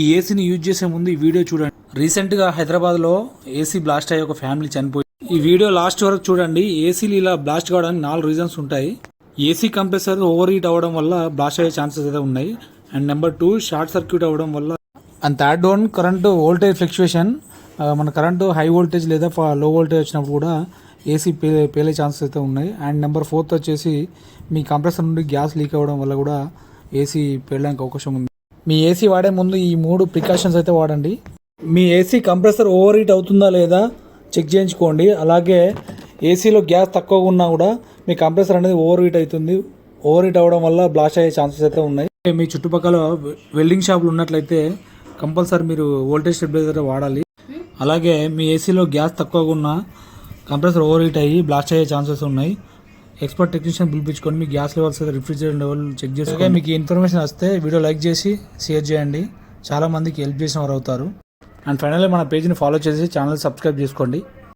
ఈ ఏసీని యూజ్ చేసే ముందు ఈ వీడియో చూడండి. రీసెంట్గా హైదరాబాద్లో ఏసీ బ్లాస్ట్ అయ్యే ఒక ఫ్యామిలీ చనిపోయి ఈ వీడియో లాస్ట్ వరకు చూడండి. ఏసీలు ఇలా బ్లాస్ట్ కావడానికి నాలుగు రీజన్స్ ఉంటాయి. ఏసీ కంప్రెసర్ ఓవర్ హీట్ అవ్వడం వల్ల బ్లాస్ట్ అయ్యే ఛాన్సెస్ అయితే ఉన్నాయి. And number two short circuit అవ్వడం వల్ల and third one current voltage fluctuation. మన కరెంటు హై వోల్టేజ్ లేదా లో వోల్టేజ్ వచ్చినప్పుడు కూడా ఏసీ పే పేలే ఛాన్సెస్ అయితే ఉన్నాయి. అండ్ నెంబర్ ఫోర్త్ వచ్చేసి మీ కంప్రెసర్ నుండి గ్యాస్ లీక్ అవ్వడం వల్ల కూడా ఏసీ పేలడానికి అవకాశం ఉంది. మీ ఏసీ వాడే ముందు ఈ మూడు ప్రికాషన్స్ అయితే వాడండి. మీ ఏసీ కంప్రెసర్ ఓవర్ హీట్ అవుతుందా లేదా చెక్ చేయించుకోండి. అలాగే ఏసీలో గ్యాస్ తక్కువగా ఉన్నా కూడా మీ కంప్రెసర్ అనేది ఓవర్ హీట్ అవుతుంది. ఓవర్ హీట్ అవ్వడం వల్ల బ్లాస్ట్ అయ్యే ఛాన్సెస్ అయితే ఉన్నాయి. మీ చుట్టుపక్కల వెల్డింగ్ షాపులు ఉన్నట్లయితే కంపల్సరీ మీరు వోల్టేజ్ స్టెబిలైజర్ వాడాలి. అలాగే మీ ఏసీలో గ్యాస్ తక్కువగా ఉన్నా కంప్రెసర్ ఓవర్ హీట్ అయ్యి బ్లాస్ట్ అయ్యే ఛాన్సెస్ ఉన్నాయి. ఎక్స్పర్ట్ టెక్నీషియన్ పిలిపించుకొని మీ gas levels refrigerator level check చేసుకో మీకు ఇన్ఫర్మేషన్ వస్తే వీడియో లైక్ చేసి షేర్ చేయండి. చాలా మందికి హెల్ప్ చేసిన వారు అవుతారు. అండ్ ఫైనల్లీ మన పేజ్ని ఫాలో చేసి ఛానల్ సబ్స్క్రైబ్ చేసుకోండి.